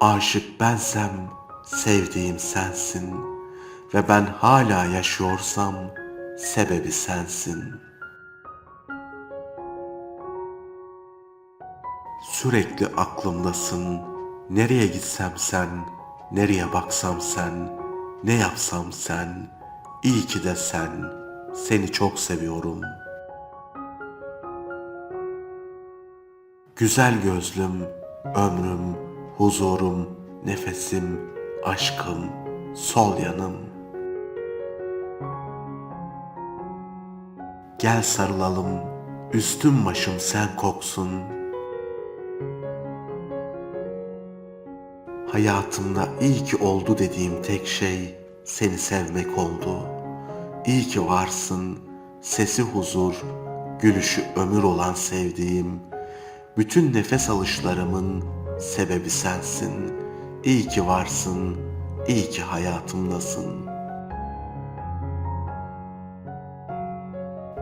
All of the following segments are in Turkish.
Aşık bensem sevdiğim sensin ve ben hala yaşıyorsam sebebi sensin. Sürekli aklımdasın. Nereye gitsem sen, nereye baksam sen, ne yapsam sen. İyi ki de sen. Seni çok seviyorum. Güzel gözlüm, ömrüm, huzurum, nefesim, aşkım, sol yanım. Gel sarılalım, üstüm başım sen koksun. Hayatımda iyi ki oldu dediğim tek şey seni sevmek oldu. İyi ki varsın, sesi huzur, gülüşü ömür olan sevdiğim. Bütün nefes alışlarımın sebebi sensin. İyi ki varsın, iyi ki hayatımdasın.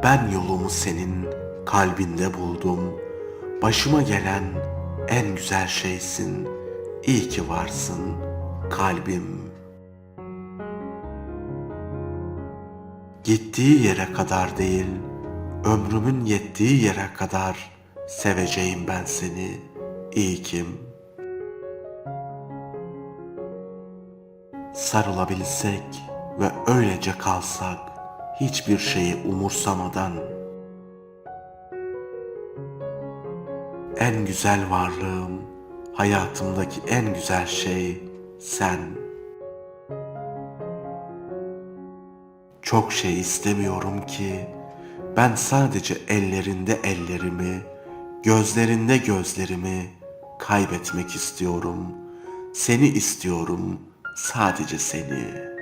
Ben yolumu senin kalbinde buldum. Başıma gelen en güzel şeysin. İyi ki varsın kalbim. Gittiği yere kadar değil, ömrümün yettiği yere kadar seveceğim ben seni. İyi kim? Sarılabilsek ve öylece kalsak hiçbir şeyi umursamadan en güzel varlığım, hayatımdaki en güzel şey sen. Çok şey istemiyorum ki ben sadece ellerinde ellerimi, gözlerinde gözlerimi kaybetmek istiyorum. Seni istiyorum, sadece seni.''